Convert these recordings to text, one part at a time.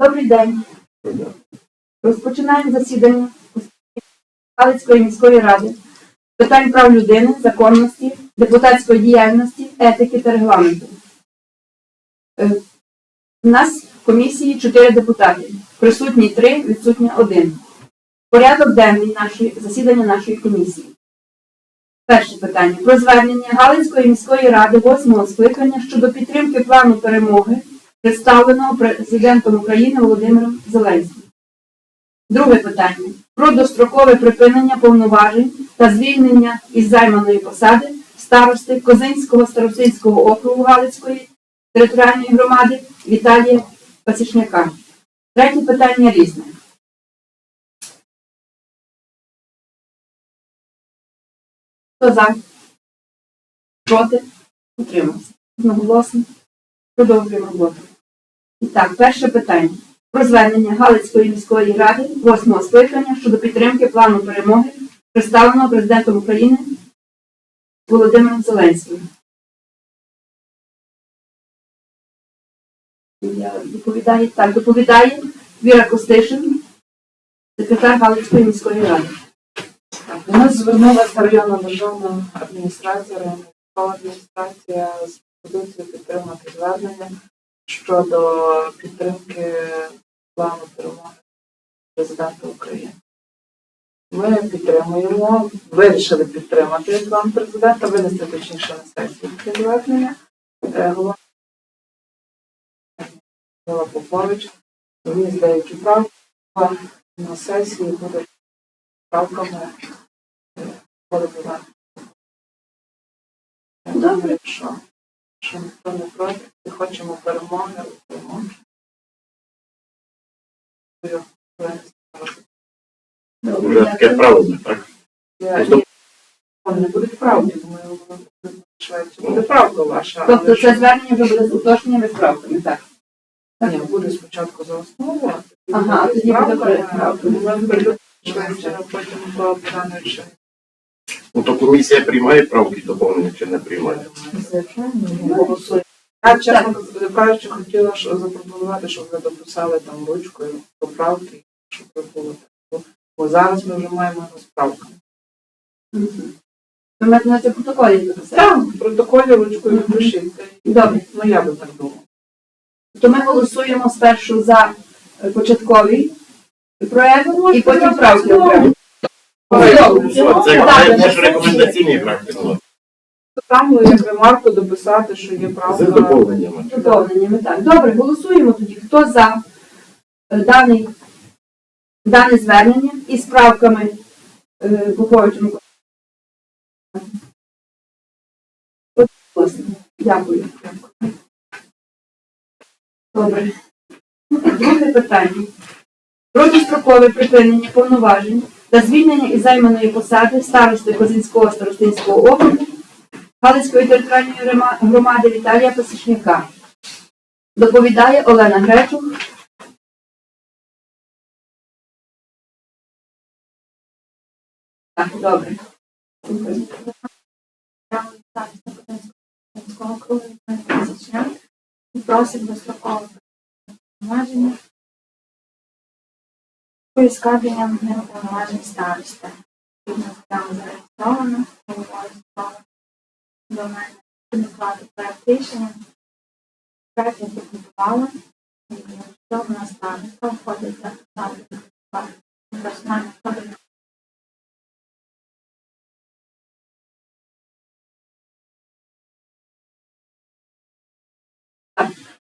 Добрий день. Розпочинаємо засідання Галицької міської ради питань прав людини, законності, депутатської діяльності, етики та регламенту. Е, У нас в комісії чотири депутати. Присутні три, відсутня один. Порядок денний нашої засідання нашої комісії. Перше питання про звернення Галицької міської ради восьмого скликання щодо підтримки плану перемоги представленого президентом України Володимиром Зеленським. Друге питання про дострокове припинення повноважень та звільнення із займаної посади старости Козинського старостинського округу Галицької територіальної громади Віталія Пасічняка. Третє питання різне. Хто за? Проти? Утримався. Одноголосно. Продовжуємо роботу. Так, перше питання. Про звернення Галицької міської ради восьмого скликання щодо підтримки плану перемоги, представленого президентом України Володимиром Зеленським. Я так, доповідає Віра Костишин, секретар Галицької міської ради. До нас звернулася районна державна адміністрація, районна адміністрація з пропозицією підтримати звернення щодо підтримки плану перемоги президента України. Ми підтримуємо, вирішили підтримати план президента, винести точніше на сесію таке звернення. Е, Голова Попович вніс деякі правки на сесії буде правками Володимира. Добре. Що, що ніхто не проти, і хочемо перемоги, перемоги. Таке так? Вони не будуть правді, думаю, буде швидше. Буде правда ваша, Тобто це звернення вже буде з уточненнями справками, так? ні, буде спочатку за основу, а тоді буде правда, ми швидше, потім питання ще. Ну то комісія приймає правки доповнення чи не приймає? Я, чесно кажучи, хотіла ж запропонувати, щоб ви дописали там ручкою поправки, щоб це було так. Бо зараз ми вже маємо. Мгм. Ви маєте на це протоколі записати? Так, в протоколі ручкою пишіть. Добре. Ну я би так думала. То ми голосуємо спершу за е, початковий проект і потім правки. Це Так, це ж рекомендаційні правки. ну, Там як ремарку дописати, що є З правда. доповненнями. Доповненнями, так. Добре, голосуємо тоді. Хто за е, даний, дане звернення із правками е, Поповичем? Дякую. Добре. Друге питання. Про дострокове припинення повноважень та звільнення із займаної посади старости Козинського старостинського округу Галицької територіальної громади Віталія Пасічника. Доповідає Олена Гречук. Так, добре. просить дострокове повноваження і складенням неповноважень старости. Відповідно, там зареєстровано, справи до мене підклати проект рішення. Проект я підготувала, і нас староста входить за персональних кодів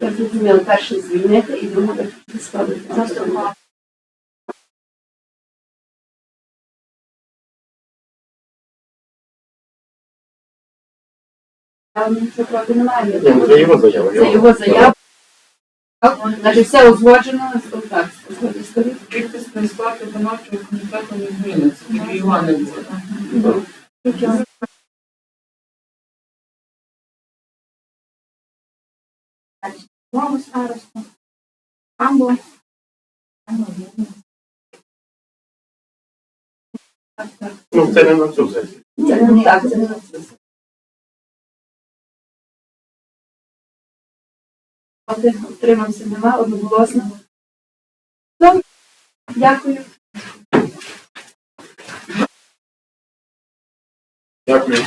Я зрозуміла, перше звільнити і друге складити. достроково. Там нічого немає. Ні, ну, Це його заява. Це його заява. Значить, все узгоджено. Так, сторін. Кількісний склад виконавчого комітету не зміниться, тільки його буде. Добре. Старосту. Або Ну, це не на цю сесію. Це не так, це не на це. Проти, Утримався нема, одноголосно. Дякую. Дякую.